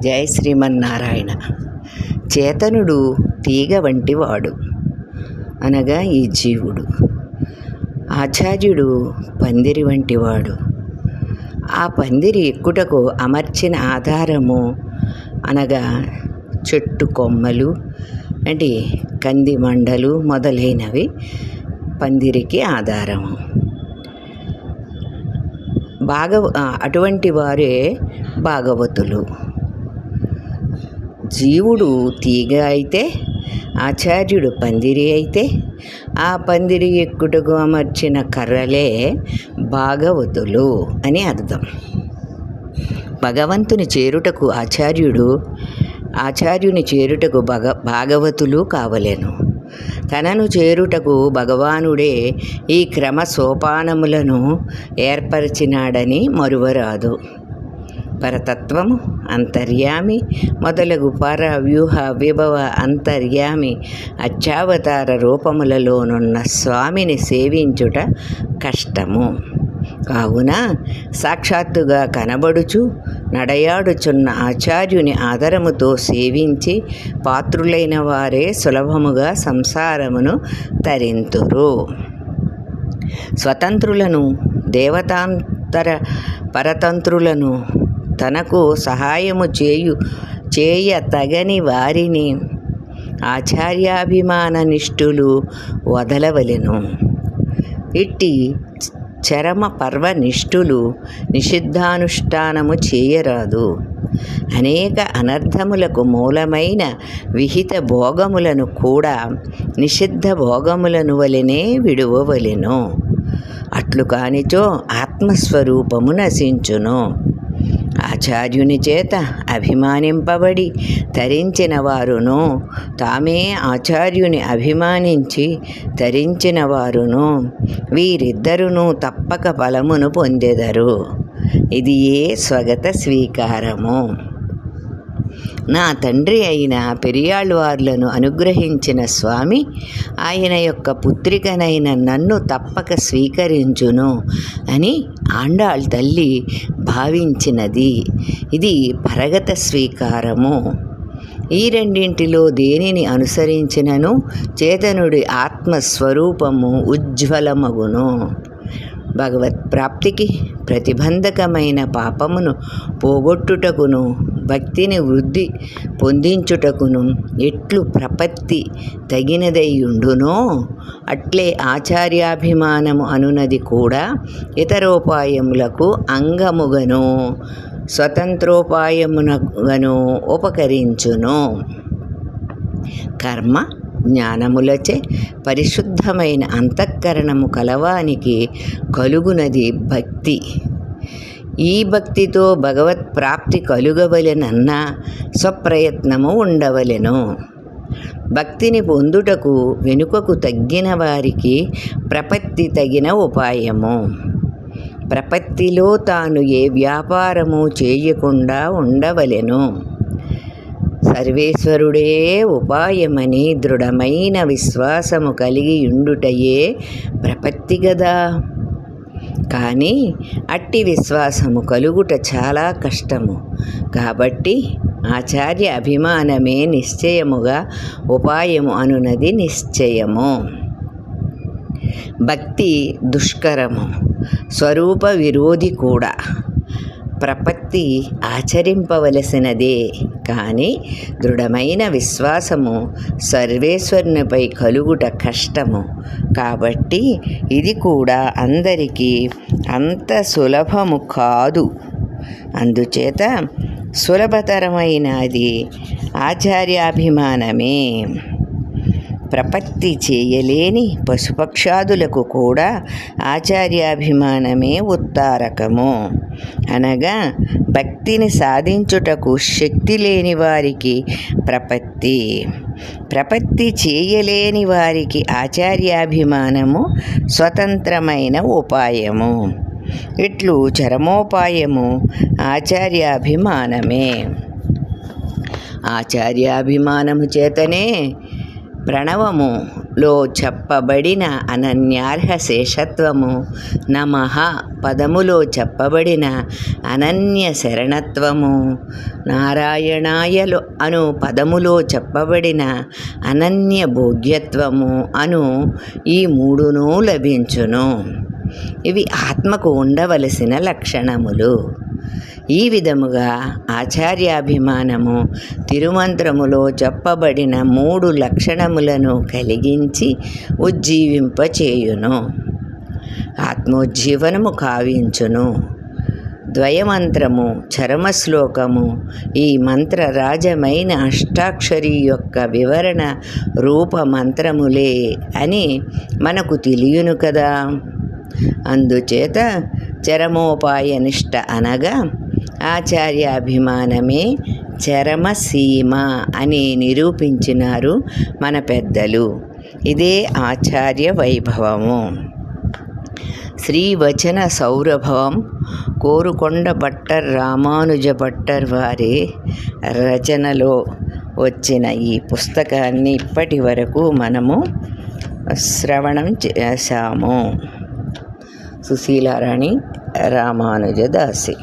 జయ శ్రీమన్నారాయణ. చేతనుడు తీగ వంటివాడు. అనగా ఈ జీవుడు. ఆచార్యుడు పందిరి వంటివాడు. ఆ పందిరి ఎక్కుటకు అమర్చిన ఆధారము అనగా చెట్టు కొమ్మలు అంటే కంది మండలు మొదలైనవి పందిరికి ఆధారము. భాగవ అటువంటి వారే భాగవతులు. జీవుడు తీగ అయితే ఆచార్యుడు పందిరి అయితే ఆ పందిరి ఎక్కుటకు అమర్చిన కర్రలే భాగవతులు అని అర్థం. భగవంతుని చేరుటకు ఆచార్యుడు ఆచార్యుని చేరుటకు భగ భాగవతులు కావలేను. తనను చేరుటకు భగవానుడే ఈ క్రమ సోపానములను ఏర్పరిచినాడని మరువరాదు. పరతత్వము అంతర్యామి. మొదలగు పర వ్యూహ విభవ అంతర్యామి. అత్యావతార రూపములలోనున్న స్వామిని సేవించుట కష్టము. కావున సాక్షాత్తుగా కనబడుచు నడయాడుచున్న ఆచార్యుని ఆదరముతో సేవించి పాత్రులైన వారే సులభముగా సంసారమును తరింతురు. స్వతంత్రులను దేవతాంతర పరతంత్రులను తనకు సహాయము చేయు చేయ తగని వారిని ఆచార్యాభిమాన నిష్ఠులు వదలవలెను. ఇట్టి చరమ పర్వ నిష్ఠులు నిషిద్ధానుష్ఠానము చేయరాదు. అనేక అనర్థములకు మూలమైన విహిత భోగములను కూడా నిషిద్ధ భోగములను వలెనే విడువవలెను. అట్లు కానిచో ఆత్మస్వరూపము నశించును. ఆచార్యుని చేత అభిమానింపబడి తరించిన వారును తామే ఆచార్యుని అభిమానించి తరించిన వారును వీరిద్దరును తప్పక ఫలమును పొందెదరు. ఇది ఏ స్వగత స్వీకారము? నా తండ్రి అయిన పెరియాళ్ళవార్లను అనుగ్రహించిన స్వామి ఆయన యొక్క పుత్రికనైన నన్ను తప్పక స్వీకరించును అని ఆండాళ్ తల్లి భావించినది. ఇది పరగత స్వీకారము. ఈ రెండింటిలో దేనిని అనుసరించినను? చేతనుడి ఆత్మస్వరూపము ఉజ్వలమగును. భగవత్ ప్రాప్తికి ప్రతిబంధకమైన పాపమును పోగొట్టుటకును భక్తిని వృద్ధి పొందించుటకును ఎట్లు ప్రపత్తి తగినదైయుండునో అట్లే ఆచార్యాభిమానము అనునది కూడా ఇతరోపాయములకు అంగముగను స్వతంత్రోపాయమునగను ఉపకరించును. కర్మ జ్ఞానములచే పరిశుద్ధమైన అంతఃకరణము కలవానికి కలుగునది భక్తి. ఈ భక్తితో భగవత్ ప్రాప్తి కలుగవలెనన్న స్వప్రయత్నము ఉండవలెను. భక్తిని పొందుటకు వెనుకకు తగ్గిన వారికి ప్రపత్తి తగిన ఉపాయము. ప్రపత్తిలో తాను ఏ వ్యాపారము చేయకుండా ఉండవలెను. సర్వేశ్వరుడే ఉపాయమని దృఢమైన విశ్వాసము కలిగి ఉండుటయే ప్రపత్తి గదా. కానీ అట్టి విశ్వాసము కలుగుట చాలా కష్టము. కాబట్టి ఆచార్య అభిమానమే నిశ్చయముగా ఉపాయము అనునది నిశ్చయము. భక్తి దుష్కరము. స్వరూప విరోధి కూడా. ప్రపత్తి ఆచరింపవలసినదే. కానీ దృఢమైన విశ్వాసము సర్వేశ్వరునిపై కలుగుట కష్టము. కాబట్టి ఇది కూడా అందరికీ అంత సులభము కాదు. అందుచేత సులభతరమైనది ఆచార్యాభిమానమే. ప్రపత్తి చేయలేని పశుపక్షాదులకు కూడా ఆచార్యాభిమానమే ఉత్తారకము. అనగా భక్తిని సాధించుటకు శక్తి లేని వారికి ప్రపత్తి. ప్రపత్తి చేయలేని వారికి ఆచార్యాభిమానము స్వతంత్రమైన ఉపాయము. ఇట్లు చరమోపాయము ఆచార్యాభిమానమే. ఆచార్యాభిమానము చేతనే ప్రణవములో చెప్పబడిన అనన్యార్హ శేషత్వము నమః పదములో చెప్పబడిన అనన్య శరణత్వము. నారాయణాయలు అను పదములో చెప్పబడిన అనన్య భోగ్యత్వము అను ఈ మూడును లభించును. ఇవి ఆత్మకు ఉండవలసిన లక్షణములు. ఈ విధముగా ఆచార్యాభిమానము తిరుమంత్రములో చెప్పబడిన మూడు లక్షణములను కలిగించి ఉజ్జీవింపచేయును. ఆత్మోజ్జీవనము కావించును. ద్వయమంత్రము చరమశ్లోకము ఈ మంత్రరాజమైన అష్టాక్షరి యొక్క వివరణ రూపమంత్రములే అని మనకు తెలియను కదా. అందుచేత చరమోపాయనిష్ట అనగా ఆచార్యాభిమానమే చరమసీమ అని నిరూపించినారు మన పెద్దలు. ఇదే ఆచార్య వైభవము. శ్రీవచన సౌరభవం కోరుకొండ భట్టర్ రామానుజ భట్టర్ వారి రచనలో వచ్చిన ఈ పుస్తకాన్ని ఇప్పటి వరకు మనము శ్రవణం చేశాము. సుశీలారాణి రామానుజదాసి